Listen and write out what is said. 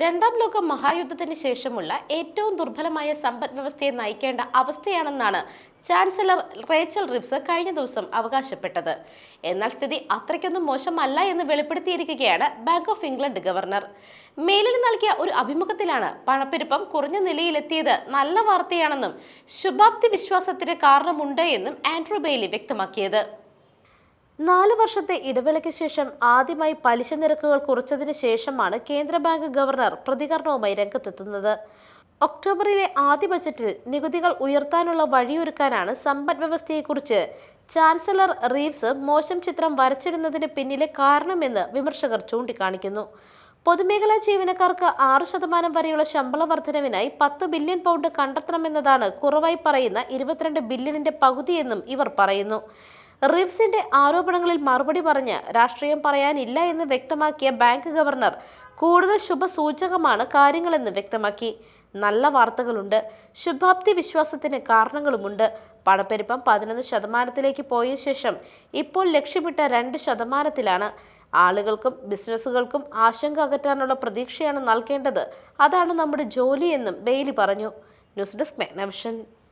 രണ്ടാം ലോക മഹായുദ്ധത്തിന് ശേഷമുള്ള ഏറ്റവും ദുർബലമായ സമ്പദ് വ്യവസ്ഥയെ നയിക്കേണ്ട അവസ്ഥയാണെന്നാണ് ചാൻസലർ റേച്ചൽ റിബ്സ് കഴിഞ്ഞ ദിവസം അവകാശപ്പെട്ടത്. എന്നാൽ സ്ഥിതി അത്രയ്ക്കൊന്നും മോശമല്ല എന്ന് വെളിപ്പെടുത്തിയിരിക്കുകയാണ് ബാങ്ക് ഓഫ് ഇംഗ്ലണ്ട് ഗവർണർ. മേലിന് നൽകിയ ഒരു അഭിമുഖത്തിലാണ് പണപ്പെരുപ്പം കുറഞ്ഞ നിലയിലെത്തിയത് നല്ല വാർത്തയാണെന്നും ശുഭാപ്തി വിശ്വാസത്തിന് കാരണമുണ്ട് എന്നും ആൻഡ്രൂ ബെയ്ലി വ്യക്തമാക്കിയത്. നാല് വർഷത്തെ ഇടവേളയ്ക്ക് ശേഷം ആദ്യമായി പലിശ നിരക്കുകൾ കുറച്ചതിന് ശേഷമാണ് കേന്ദ്ര ബാങ്ക് ഗവർണർ പ്രതികരണവുമായി രംഗത്തെത്തുന്നത്. ഒക്ടോബറിലെ ആദ്യ ബജറ്റിൽ നികുതികൾ ഉയർത്താനുള്ള വഴിയൊരുക്കാനാണ് സമ്പദ് വ്യവസ്ഥയെക്കുറിച്ച് ചാൻസലർ റീവ്സ് മോശം ചിത്രം വരച്ചിടുന്നതിന് പിന്നിലെ കാരണമെന്ന് വിമർശകർ ചൂണ്ടിക്കാണിക്കുന്നു. പൊതുമേഖലാ ജീവനക്കാർക്ക് ആറ് ശതമാനം വരെയുള്ള ശമ്പള വർധനവിനായി പത്ത് ബില്യൺ പൗണ്ട് കണ്ടെത്തണമെന്നതാണ് കുറവായി പറയുന്ന ഇരുപത്തിരണ്ട് ബില്യണിന്റെ പകുതിയെന്നും ഇവർ പറയുന്നു. റിവ്സിന്റെ ആരോപണങ്ങളിൽ മറുപടി പറഞ്ഞ് രാഷ്ട്രീയം പറയാനില്ല എന്ന് വ്യക്തമാക്കിയ ബാങ്ക് ഗവർണർ കൂടുതൽ ശുഭസൂചകമാണ് കാര്യങ്ങളെന്ന് വ്യക്തമാക്കി. നല്ല വാർത്തകളുണ്ട്. ശുഭാപ്തി വിശ്വാസത്തിന് കാരണങ്ങളുമുണ്ട്. പണപ്പെരുപ്പം പതിനൊന്ന് ശതമാനത്തിലേക്ക് പോയ ശേഷം ഇപ്പോൾ ലക്ഷ്യമിട്ട രണ്ട് ശതമാനത്തിലാണ്. ആളുകൾക്കും ബിസിനസ്സുകൾക്കും ആശങ്ക അകറ്റാനുള്ള പ്രതീക്ഷയാണ് നൽകേണ്ടത്. അതാണ് നമ്മുടെ ജോലിയെന്നും ബെയ്ലി പറഞ്ഞു. News desk Megnavision.